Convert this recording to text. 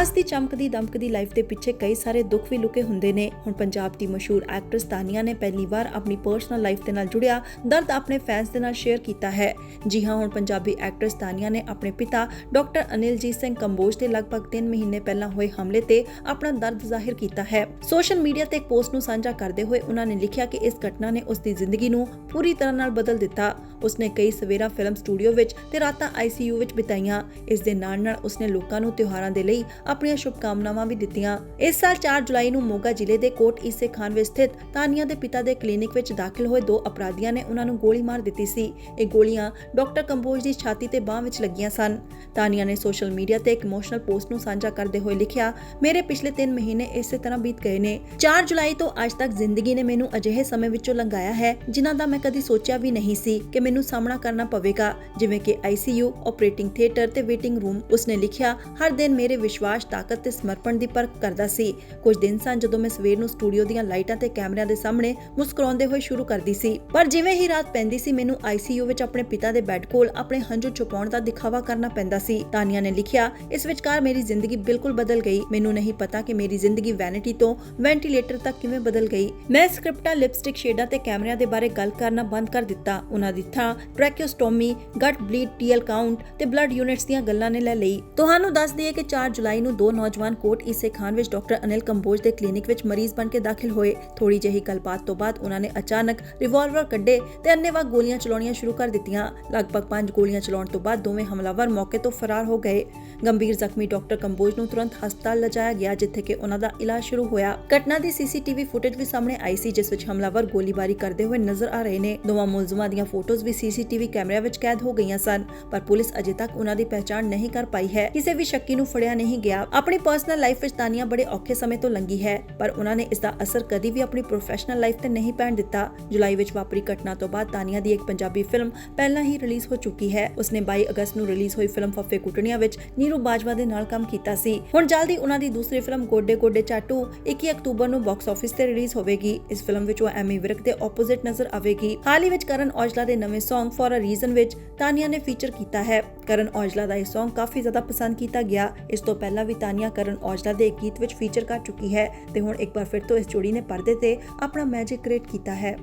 ਰਾਜ ਦੀ ਚਮਕਦੀ ਦਮਕਦੀ life ਦੇ ਪਿੱਛੇ ਕਈ ਸਾਰੇ ਦੁੱਖ ਵੀ ਲੁਕੇ ਹੁੰਦੇ ਨੇ। ਹੁਣ ਪੰਜਾਬ ਦੀ ਮਸ਼ਹੂਰ ਐਕਟਰਸ ਤਾਨੀਆ ਨੇ ਪਹਿਲੀ ਵਾਰ ਆਪਣੀ ਪਰਸਨਲ ਲਾਈਫ ਦੇ ਨਾਲ ਜੁੜਿਆ, ਦਰਦ ਆਪਣੇ ਫੈਨਸ ਦੇ ਨਾਲ ਸ਼ੇਅਰ ਕੀਤਾ ਹੈ। ਜੀ ਹਾਂ, ਹੁਣ ਪੰਜਾਬੀ ਐਕਟਰਸ ਤਾਨੀਆ ਨੇ ਆਪਣੇ ਪਿਤਾ ਡਾਕਟਰ ਅਨਿਲਜੀਤ ਸਿੰਘ ਕੰਬੋਜ ਦੇ ਲਗਭਗ 3 ਮਹੀਨੇ ਪਹਿਲਾਂ ਹੋਏ ਹਮਲੇ ਤੇ ਆਪਣਾ ਦਰਦ ਜ਼ਾਹਿਰ ਕੀਤਾ ਹੈ। ਸੋਸ਼ਲ ਮੀਡੀਆ ਤੇ ਇੱਕ ਪੋਸਟ ਨੂੰ ਸਾਂਝਾ ਕਰਦੇ ਹੋਏ ਉਹਨਾਂ ਨੇ ਲਿਖਿਆ ਕਿ ਇਸ ਘਟਨਾ ਨੇ ਉਸ ਦੀ ਜ਼ਿੰਦਗੀ ਨੂੰ ਪੂਰੀ ਤਰ੍ਹਾਂ ਨਾਲ ਬਦਲ ਦਿੱਤਾ। ਉਸਨੇ ਕਈ ਸਵੇਰਾਂ ਫਿਲਮ ਸਟੂਡੀਓ ਵਿੱਚ ਤੇ ਰਾਤਾਂ ਆਈਸੀਯੂ ਵਿੱਚ ਬਿਤਾਈਆਂ। ਇਸ ਦੇ ਨਾਲ ਨਾਲ ਉਸਨੇ ਲੋਕਾਂ ਨੂੰ ਤਿਉਹਾਰਾਂ ਦੇ ਲਈ ਆਪਣੀਆਂ ਸ਼ੁਭਕਾਮਨਾਵਾਂ ਵੀ ਦਿੱਤੀਆਂ। ਇਸ ਸਾਲ 4 ਜੁਲਾਈ ਨੂੰ ਮੋਗਾ ਜ਼ਿਲ੍ਹੇ ਦੇ ਕੋਟ ਈਸੇ ਖਾਨ ਵਿੱਚ ਸਥਿਤ ਤਾਨੀਆ ਦੇ ਪਿਤਾ ਦੇ ਕਲੀਨਿਕ ਵਿੱਚ ਦਾਖਲ ਹੋਏ ਦੋ ਅਪਰਾਧੀਆਂ ਨੇ ਉਹਨਾਂ ਨੂੰ ਗੋਲੀ ਮਾਰ ਦਿੱਤੀ ਸੀ। ਇਹ ਗੋਲੀਆਂ ਡਾਕਟਰ ਕੰਬੋਜ ਦੀ ਛਾਤੀ ਤੇ ਬਾਹ ਵਿੱਚ ਲੱਗੀਆਂ ਸਨ। ਤਾਨੀਆ ਨੇ ਸੋਸ਼ਲ ਮੀਡੀਆ ਤੇ ਇੱਕ ਇਮੋਸ਼ਨਲ ਪੋਸਟ ਨੂੰ ਸਾਂਝਾ ਕਰਦੇ ਹੋਏ ਲਿਖਿਆ, ਮੇਰੇ ਪਿਛਲੇ 3 ਮਹੀਨੇ ਇਸੇ ਤਰ੍ਹਾਂ ਬੀਤ ਗਏ ਨੇ। 4 ਜੁਲਾਈ ਤੋਂ ਅੱਜ ਤੱਕ ਜ਼ਿੰਦਗੀ ਨੇ ਮੈਨੂੰ ਅਜਿਹੇ ਸਮੇਂ ਵਿੱਚੋਂ ਲੰਘਾਇਆ ਹੈ, ਜਿਨ੍ਹਾਂ ਦਾ ਮੈਂ ਕਦੀ ਸੋਚਿਆ ਵੀ ਨਹੀਂ ਸੀ ਕਿ ਮੈਨੂੰ ਸਾਹਮਣਾ ਕਰਨਾ ਪਵੇਗਾ। ਜਿਵੇਂ ਕਿ ਆਈਸੀਯੂ ਆਪਰੇਟਿੰਗ ਥੀਏਟਰ ਤੇ ਵੇਟਿੰਗ ਰੂਮ, ਉਸਨੇ ਲਿਖਿਆ, ਹਰ ਦਿਨ ਮੇਰੇ ਵਿਸ਼ਵਾਸ ਤਾਕਤ ਤੇ ਸਮਰਪਣ ਦੀ ਪਰਖ ਕਰਦਾ ਸੀ। ਕੁਝ ਦਿਨ ਸਨ ਜਦੋਂ ਮੈਂ ਸਵੇਰ ਨੂੰ ਸਟੂਡੀਓ ਦੀਆਂ ਲਾਈਟਾਂ ਤੇ ਕੈਮਰਿਆਂ ਦੇ ਸਾਹਮਣੇ ਮੁਸਕਰਾਉਂਦੇ ਹੋਏ ਸ਼ੁਰੂ ਕਰਦੀ ਸੀ। ਪਰ ਜਿਵੇਂ ਹੀ ਰਾਤ ਪੈਂਦੀ ਸੀ, ਮੈਨੂੰ ਆਈਸੀਯੂ ਵਿੱਚ ਆਪਣੇ ਪਿਤਾ ਦੇ ਬੈੱਡ ਕੋਲ ਆਪਣੇ ਹੰਝੂ ਛੁਪਾਉਣ ਦਾ ਦਿਖਾਵਾ ਕਰਨਾ ਪੈਂਦਾ ਸੀ। ਤਾਨੀਆ ਨੇ ਲਿਖਿਆ, ਇਸ ਵਿਚਕਾਰ ਮੇਰੀ ਜ਼ਿੰਦਗੀ ਬਿਲਕੁਲ ਬਦਲ ਗਈ। ਮੈਨੂੰ ਨਹੀਂ ਪਤਾ ਕਿ ਮੇਰੀ ਜ਼ਿੰਦਗੀ ਵੈਨਿਟੀ ਤੋਂ ਵੈਂਟੀਲੇਟਰ ਤੱਕ ਕਿਵੇਂ ਬਦਲ ਗਈ। ਮੈਂ ਸਕ੍ਰਿਪਟਾਂ, ਲਿਪਸਟਿਕ ਸ਼ੇਡਾਂ ਤੇ ਕੈਮਰਿਆਂ ਦੇ ਬਾਰੇ ਗੱਲ ਕਰਨਾ ਬੰਦ ਕਰ ਦਿੱਤਾ। ਉਹਨਾਂ ਦੀ ਥਾਂ tracheostomy gut bleed TL count ਤੇ ਬਲੱਡ ਯੂਨਿਟਸ ਦੀਆਂ ਗੱਲਾਂ ਨੇ ਲੈ ਲਈ। ਤੁਹਾਨੂੰ ਦੱਸ ਦਈਏ ਕਿ 4 ਜੁਲਾਈ ਨੂੰ ਦੋ ਨੌਜਵਾਨ ਕੋਟ ਈਸੇ ਖਾਨ ਵਿੱਚ ਡਾਕਟਰ ਅਨਿਲ ਕੰਬੋਜ ਦੇ ਕਲੀਨਿਕ ਵਿੱਚ ਮਰੀਜ਼ ਬਣ ਕੇ ਦਾਖਲ ਹੋਏ। ਥੋੜੀ ਜਿਹੀ ਗੱਲਬਾਤ ਤੋਂ ਬਾਅਦ ਉਹਨਾਂ ਨੇ ਅਚਾਨਕ ਰਿਵਾਲਵਰ ਕੱਢੇ ਤੇ ਅੰਨੇਵਾਹ ਗੋਲੀਆਂ ਚਲਾਉਣੀਆਂ ਸ਼ੁਰੂ ਕਰ ਦਿੱਤੀਆਂ। ਲਗਭਗ 5 ਗੋਲੀਆਂ ਚਲਾਉਣ ਤੋਂ ਬਾਅਦ ਦੋਵੇਂ ਹਮਲਾਵਰ ਮੌਕੇ ਤੋਂ ਫਰਾਰ ਹੋ ਗਏ। ਗੰਭੀਰ ਜ਼ਖਮੀ ਡਾਕਟਰ ਕੰਬੋਜ ਨੂੰ ਤੁਰੰਤ ਹਸਪਤਾਲ ਲਿਜਾਇਆ ਗਿਆ, ਜਿੱਥੇ ਕਿ ਉਹਨਾਂ ਦਾ ਇਲਾਜ ਸ਼ੁਰੂ ਹੋਇਆ। ਘਟਨਾ ਦੀ ਸੀਸੀਟੀਵੀ ਫੁਟੇਜ ਵੀ ਸਾਹਮਣੇ ਆਈ ਸੀ, ਜਿਸ ਵਿੱਚ ਹਮਲਾਵਰ ਗੋਲੀਬਾਰੀ ਕਰਦੇ ਹੋਏ ਨਜ਼ਰ ਆ ਰਹੇ ਨੇ। ਦੋਵਾਂ ਮੁਲਜ਼ਮਾਂ ਦੀਆਂ ਫੋਟੋਜ਼ ਵੀ ਸੀਸੀਟੀਵੀ ਕੈਮਰਿਆਂ ਵਿੱਚ ਕੈਦ ਹੋ ਗਈਆਂ ਸਨ, ਪਰ ਪੁਲਿਸ ਅਜੇ ਤੱਕ ਉਹਨਾਂ ਦੀ ਪਹਿਚਾਣ ਨਹੀਂ ਕਰ ਪਾਈ ਹੈ। ਕਿਸੇ ਵੀ ਸ਼ੱਕੀ ਨੂੰ ਫੜਿਆ ਨਹੀਂ ਗਿਆ। ਆਪਣੀ ਪਰਸਨਲ ਲਾਈਫ ਵਿੱਚ ਤਾਨੀਆ ਬੜੇ ਔਖੇ ਸਮੇਂ ਤੋਂ ਲੰਗੀ ਹੈ, ਪਰ ਉਹਨਾਂ ਨੇ ਇਸ ਦਾ ਅਸਰ ਕਦੀ ਵੀ ਆਪਣੀ ਪ੍ਰੋਫੈਸ਼ਨਲ ਲਾਈਫ ਤੇ ਨਹੀਂ ਪੈਣ ਦਿੱਤਾ। ਜੁਲਾਈ ਵਿੱਚ ਵਾਪਰੀ ਘਟਨਾ ਤੋਂ ਬਾਅਦ ਤਾਨੀਆ ਦੀ ਇੱਕ ਪੰਜਾਬੀ ਫਿਲਮ ਪਹਿਲਾਂ ਹੀ ਰਿਲੀਜ਼ ਹੋ ਚੁੱਕੀ ਹੈ। ਉਸਨੇ 22 ਅਗਸਤ ਨੂੰ ਰਿਲੀਜ਼ ਹੋਈ ਫਿਲਮ ਫੱਫੇ ਕੁੱਟਣੀਆਂ ਵਿੱਚ ਨੀਰੂ ਬਾਜਵਾ ਦੇ ਨਾਲ ਕੰਮ ਕੀਤਾ ਸੀ। ਹੁਣ ਜਲਦੀ ਉਹਨਾਂ ਦੀ ਦੂਸਰੀ ਫਿਲਮ ਗੋਡੇ ਗੋਡੇ ਚਾਟੂ 21 ਅਕਤੂਬਰ ਨੂੰ ਬਾਕਸ ਆਫਿਸ ਤੇ ਰਿਲੀਜ਼ ਹੋਵੇਗੀ। ਇਸ ਫਿਲਮ ਵਿੱਚ ਉਹ ਐਮੀ ਵਿਰਕ ਦੇ ਆਪੋਜ਼ਿਟ ਨਜ਼ਰ ਆਵੇਗੀ। ਹਾਲ ਹੀ ਵਿੱਚ ਕਰਨ ਔਜਲਾ ਦੇ ਨਵੇਂ Song ਫॉर ਅ ਰੀਜ਼ਨ ਵਿੱਚ ਤਾਨੀਆ ਨੇ ਫੀਚਰ ਕੀਤਾ ਹੈ। ਕਰਨ ਔਜਲਾ ਦਾ ਇਹ Song ਕਾਫੀ ਜ਼ਿਆਦਾ ਪਸੰਦ ਕੀਤਾ ਗਿਆ। ਇਸ ਤੋਂ ਪਹਿਲਾਂ ਵੀ ਤਾਨੀਆ ਕਰਨ ਔਜਲਾ ਦੇ ਇੱਕ ਗੀਤ ਵਿੱਚ ਫੀਚਰ ਕਰ ਚੁੱਕੀ ਹੈ ਤੇ ਹੁਣ ਇੱਕ ਵਾਰ ਫਿਰ ਤੋਂ ਇਸ ਜੋੜੀ ਨੇ ਪਰਦੇ ਤੇ ਆਪਣਾ ਮੈਜਿਕ ਕ੍ਰੀਏਟ ਕੀਤਾ ਹੈ।